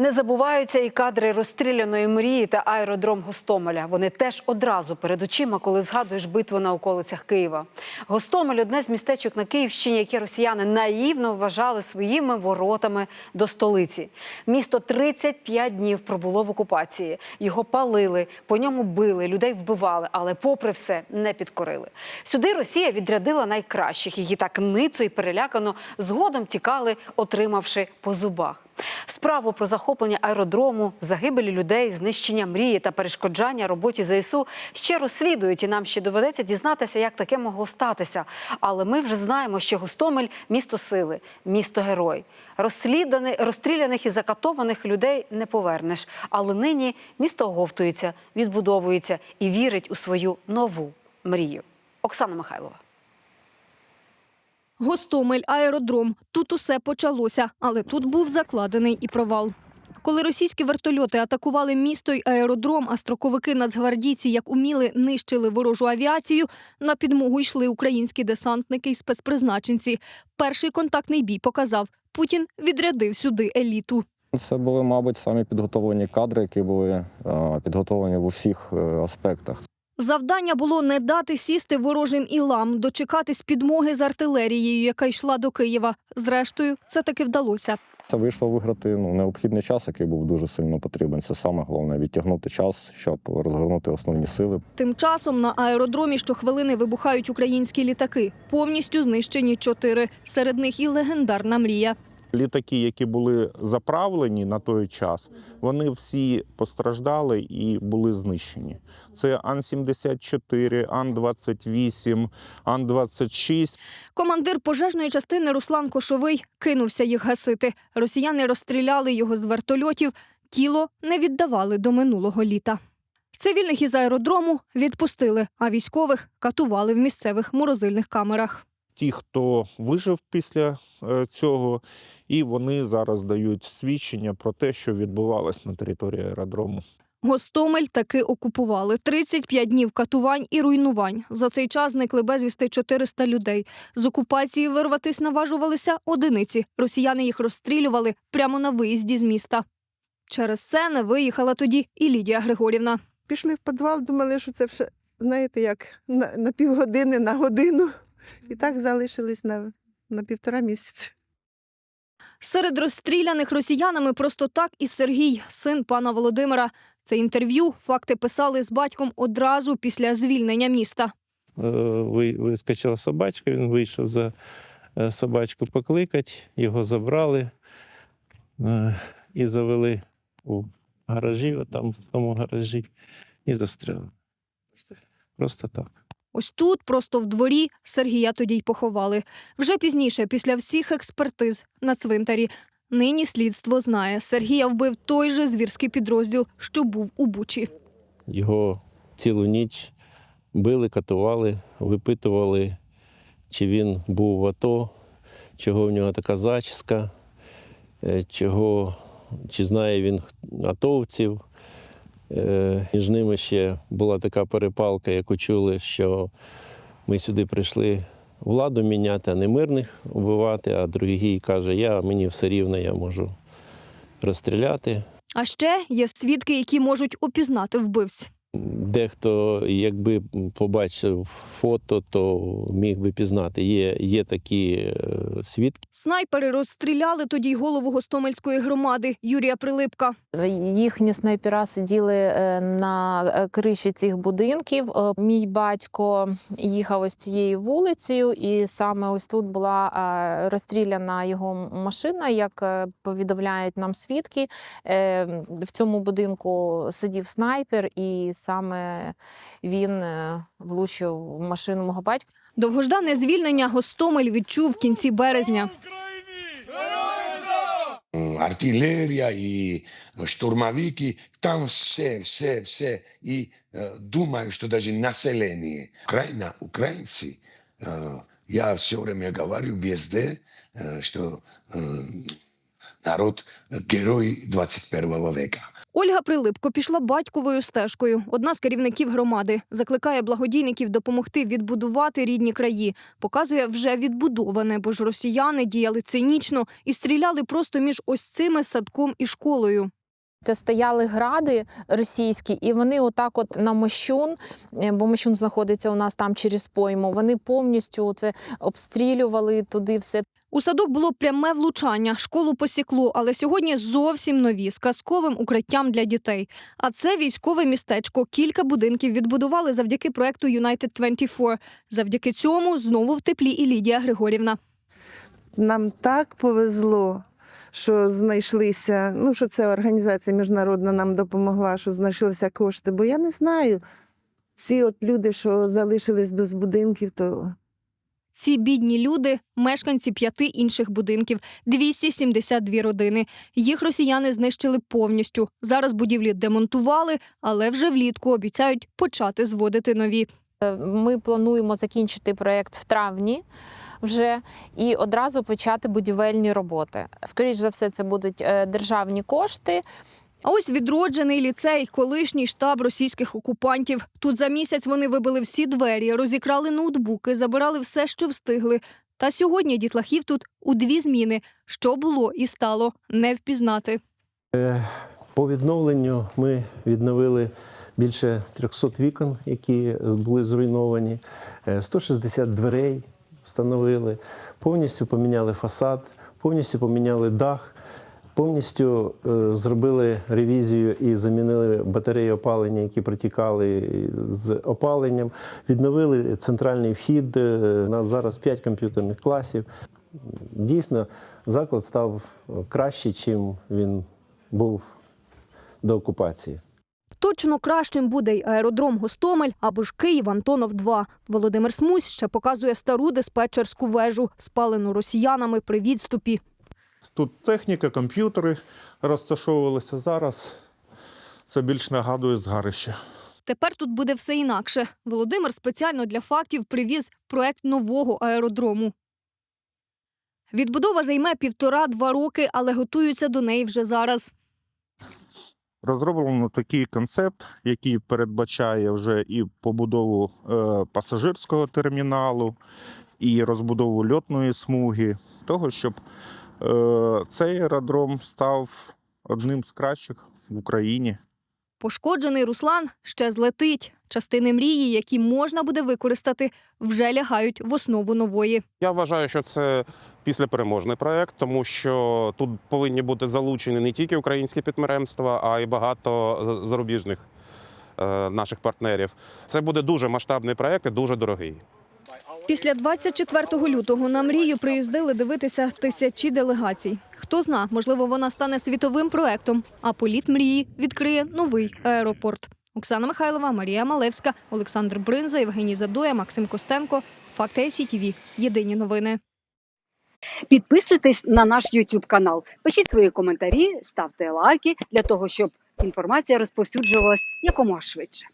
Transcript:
Не забуваються і кадри розстріляної мрії та аеродром Гостомеля. Вони теж одразу перед очима, коли згадуєш битву на околицях Києва. Гостомель одне з містечок на Київщині, яке росіяни наївно вважали своїми воротами до столиці. Місто 35 днів пробуло в окупації. Його палили, по ньому били, людей вбивали, але попри все не підкорили. Сюди Росія відрядила найкращих, які так ницо і перелякано згодом тікали, отримавши по зубах. Справу про захоплення аеродрому, загибелі людей, знищення мрії та перешкоджання роботі ЗСУ ще розслідують, і нам ще доведеться дізнатися, як таке могло статися. Але ми вже знаємо, що Гостомель місто сили, місто герой. Розстріляних і закатованих людей не повернеш. Але нині місто оговтується, відбудовується і вірить у свою нову мрію. Оксана Михайлова. Гостомель, аеродром. Тут усе почалося, але тут був закладений і провал. Коли російські вертольоти атакували місто й аеродром, а строковики нацгвардійці, як уміли, нищили ворожу авіацію, на підмогу йшли українські десантники й спецпризначенці. Перший контактний бій показав, Путін відрядив сюди еліту. Це були, мабуть, самі підготовлені кадри, які були е, підготовлені в усіх е, аспектах. Завдання було не дати сісти ворожим ілам, дочекатись підмоги з артилерією, яка йшла до Києва. Зрештою, це таки вдалося. Це вийшло виграти ну, необхідний час, який був дуже сильно потрібен. Це саме головне відтягнути час, щоб розгорнути основні сили. Тим часом на аеродромі щохвилини вибухають українські літаки. Повністю знищені чотири. Серед них і легендарна мрія. Літаки, які були заправлені на той час, вони всі постраждали і були знищені. Це Ан-74, Ан-28, Ан-26. Командир пожежної частини Руслан Кошовий кинувся їх гасити. Росіяни розстріляли його з вертольотів. Тіло не віддавали до минулого літа. Цивільних із аеродрому відпустили, а військових катували в місцевих морозильних камерах. Ті, хто вижив після е, цього, і вони зараз дають свідчення про те, що відбувалось на території аеродрому. Гостомель таки окупували. 35 днів катувань і руйнувань. За цей час зникли безвісти 400 людей. З окупації вирватись наважувалися одиниці. Росіяни їх розстрілювали прямо на виїзді з міста. Через це не виїхала тоді і Лідія Григорівна. Пішли в підвал, думали, що це все, знаєте, як на, на півгодини, на годину. І так залишились на, на півтора місяця. Серед розстріляних росіянами просто так і Сергій, син пана Володимира. Це інтерв'ю факти писали з батьком одразу після звільнення міста. Е, вискочила собачка, він вийшов за е, собачку покликати, його забрали е, і завели у гаражі, отам в тому гаражі, і застрелили. Просто так. Ось тут, просто в дворі, Сергія тоді й поховали. Вже пізніше, після всіх експертиз на цвинтарі. Нині слідство знає, Сергія вбив той же звірський підрозділ, що був у Бучі. Його цілу ніч били, катували, випитували, чи він був в АТО, чого в нього така зачіска, е, чого, чи знає він атовців. Е, Між ними ще була така перепалка, яку чули, що ми сюди прийшли владу міняти, а не мирних вбивати, а другий каже, я мені все рівно, я можу розстріляти. А ще є свідки, які можуть опізнати вбивць. Дехто, якби побачив фото, то міг би пізнати. Є, є такі е, свідки. Снайпери розстріляли тоді й голову Гостомельської громади Юрія Прилипка. Їхні снайпера сиділи е, на е, криші цих будинків. Мій батько їхав ось цією вулицею, і саме ось тут була розстріляна його машина, як повідомляють нам свідки. В цьому будинку сидів снайпер, і саме він е, влучив в машину мого батька. Довгождане звільнення Гостомель відчув в кінці березня. Артилерія і штурмовики, там все, все, все. І е, думаю, що даже населення, Україна, українці, е, я все время говорю везде, е, що е, народ герой 21 века. Ольга Прилипко пішла батьковою стежкою. Одна з керівників громади закликає благодійників допомогти відбудувати рідні краї. Показує вже відбудоване, бо ж росіяни діяли цинічно і стріляли просто між ось цими садком і школою. Де стояли гради російські, і вони отак, от на Мощун, е, бо Мощун знаходиться у нас там через пойму. Вони повністю це обстрілювали туди все. У садок було пряме влучання, школу посікло, але сьогодні зовсім нові з казковим укриттям для дітей. А це військове містечко. Кілька будинків відбудували завдяки проекту United 24. Завдяки цьому знову в теплі і Лідія Григорівна. Нам так повезло, що знайшлися. Ну, що ця організація міжнародна нам допомогла, що знайшлися кошти. Бо я не знаю. Ці от люди, що залишились без будинків, то Ці бідні люди мешканці п'яти інших будинків, 272 родини. Їх росіяни знищили повністю. Зараз будівлі демонтували, але вже влітку обіцяють почати зводити нові. Е, Ми плануємо закінчити проєкт в травні вже і одразу почати будівельні роботи. Скоріш за все, це будуть е, державні кошти. А ось відроджений ліцей, колишній штаб російських окупантів. Тут за місяць вони вибили всі двері, розікрали ноутбуки, забирали все, що встигли. Та сьогодні дітлахів тут у дві зміни. Що було і стало не впізнати. По відновленню ми відновили більше 300 вікон, які були зруйновані, е, 160 дверей встановили, повністю поміняли фасад, повністю поміняли дах, повністю е, зробили ревізію і замінили батареї опалення, які протікали з опаленням. Відновили центральний вхід. е, У нас зараз 5 комп'ютерних класів. Дійсно, заклад став краще, чим він був до окупації. Точно кращим буде й аеродром Гостомель або ж Київ Антонов 2 Володимир Смусь ще показує стару диспетчерську вежу, спалену росіянами при відступі. Тут техніка, комп'ютери розташовувалися зараз. Це більш нагадує згарище. Тепер тут буде все інакше. Володимир спеціально для фактів привіз проект нового аеродрому. Відбудова займе півтора-два роки, але готуються до неї вже зараз. Розроблено такий концепт, який передбачає вже і побудову е, пасажирського терміналу, і розбудову льотної смуги, того, щоб цей аеродром став одним з кращих в Україні. Пошкоджений Руслан ще злетить. Частини мрії, які можна буде використати, вже лягають в основу нової. Я вважаю, що це післяпереможний проект, тому що тут повинні бути залучені не тільки українські підприємства, а й багато зарубіжних е, наших партнерів. Це буде дуже масштабний проект і дуже дорогий. Після 24 лютого на мрію приїздили дивитися тисячі делегацій. Хто зна, можливо, вона стане світовим проектом, а політ мрії відкриє новий аеропорт. Оксана Михайлова, Марія Малевська, Олександр Бринза, Євгеній Задоя, Максим Костенко. Факти СІТВ. Єдині новини. Підписуйтесь на наш YouTube канал, пишіть свої коментарі, ставте лайки для того, щоб інформація розповсюджувалась якомога швидше.